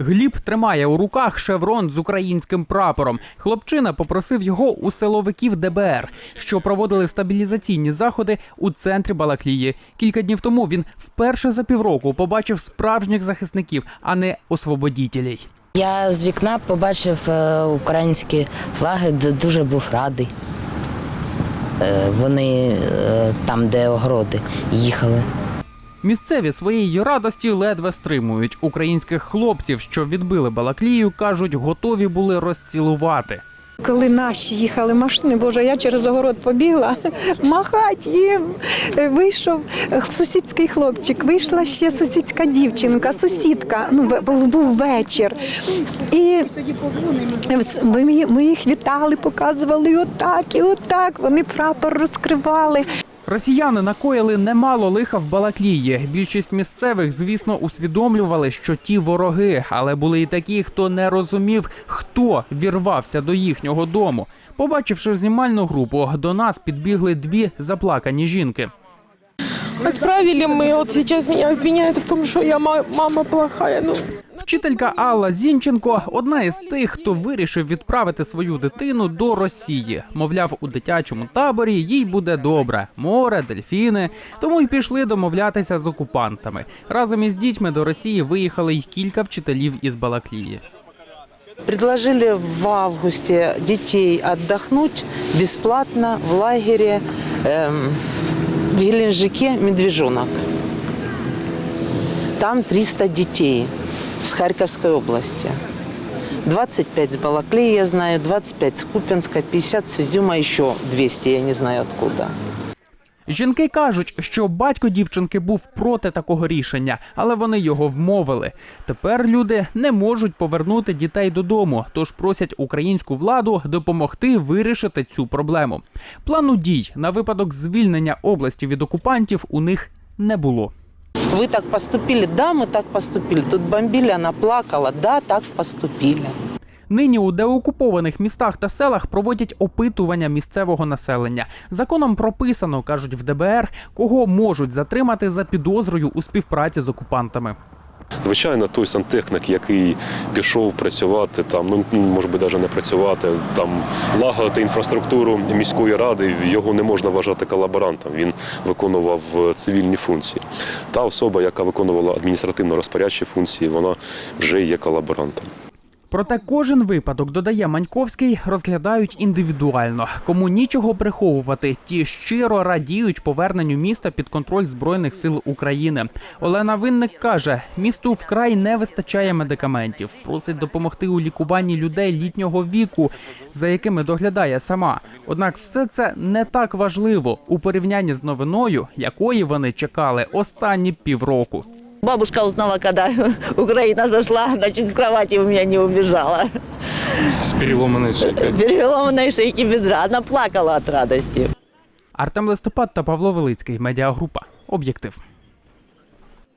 Гліб тримає у руках шеврон з українським прапором. Хлопчина попросив його у силовиків ДБР, що проводили стабілізаційні заходи у центрі Балаклії. Кілька днів тому він вперше за півроку побачив справжніх захисників, а не освободітелей. Я з вікна побачив е, українські флаги, дуже був радий. Е, Вони е, там, де огороди, їхали. Місцеві своєї радості ледве стримують. Українських хлопців, що відбили Балаклію, кажуть, готові були розцілувати. Коли наші їхали машини, боже, я через огород побігла, махать їм. Вийшов сусідський хлопчик, вийшла ще сусідська дівчинка, сусідка. Ну, був, вечір. І ми, їх вітали, показували отак, і отак. Вони прапор розкривали. Росіяни накоїли немало лиха в Балаклії. Більшість місцевих, звісно, усвідомлювали, що ті вороги, але були і такі, хто не розумів, хто вірвався до їхнього дому. Побачивши знімальну групу, до нас підбігли дві заплакані жінки. Отправили мы, вот сейчас меня обвиняют в том, что я ма- мама плохая. Ну, Вчителька Алла Зінченко одна із тих, хто вирішив відправити свою дитину до Росії. Мовляв, у дитячому таборі їй буде добре, море, дельфіни. Тому й пішли домовлятися з окупантами. Разом із дітьми до Росії виїхали й кілька вчителів із Балаклії. Предложили в августе детей отдохнуть бесплатно в лагере эм, в Геленджике «Медвежонок». Там 300 детей с Харьковской области. 25 с Балаклеи, я знаю, 25 с Купинска, 50 с Изюма, еще 200, я не знаю откуда. Жінки кажуть, що батько дівчинки був проти такого рішення, але вони його вмовили. Тепер люди не можуть повернути дітей додому, тож просять українську владу допомогти вирішити цю проблему. Плану дій на випадок звільнення області від окупантів у них не було. Вы так поступили? Да, мы так поступили. Тут бомбили, она плакала. Да, так поступили. Нині у деокупованих містах та селах проводять опитування місцевого населення. Законом прописано, кажуть в ДБР, кого можуть затримати за підозрою у співпраці з окупантами. Звичайно, той сантехнік, який пішов працювати там, ну може би навіть не працювати, там лагодити інфраструктуру міської ради, його не можна вважати колаборантом. Він виконував е, цивільні функції. Та особа, яка виконувала адміністративно розпорядчі функції, вона вже є колаборантом. Проте кожен випадок, додає Маньковський, розглядають індивідуально. Кому нічого приховувати, ті щиро радіють поверненню міста під контроль збройних сил України. Олена Винник каже, місту вкрай не вистачає медикаментів. Просить допомогти у лікуванні людей літнього віку, за якими доглядає сама. Однак все це не так важливо у порівнянні з новиною, якої вони чекали останні півроку. Бабушка узнала, когда Украина зашла, значит, с кровати у меня не убежала. С переломанной шейкой. Переломанной шейки бедра. Она плакала от радости. Артем Листопад та Павло Велицький. Медіагрупа. Об'єктив.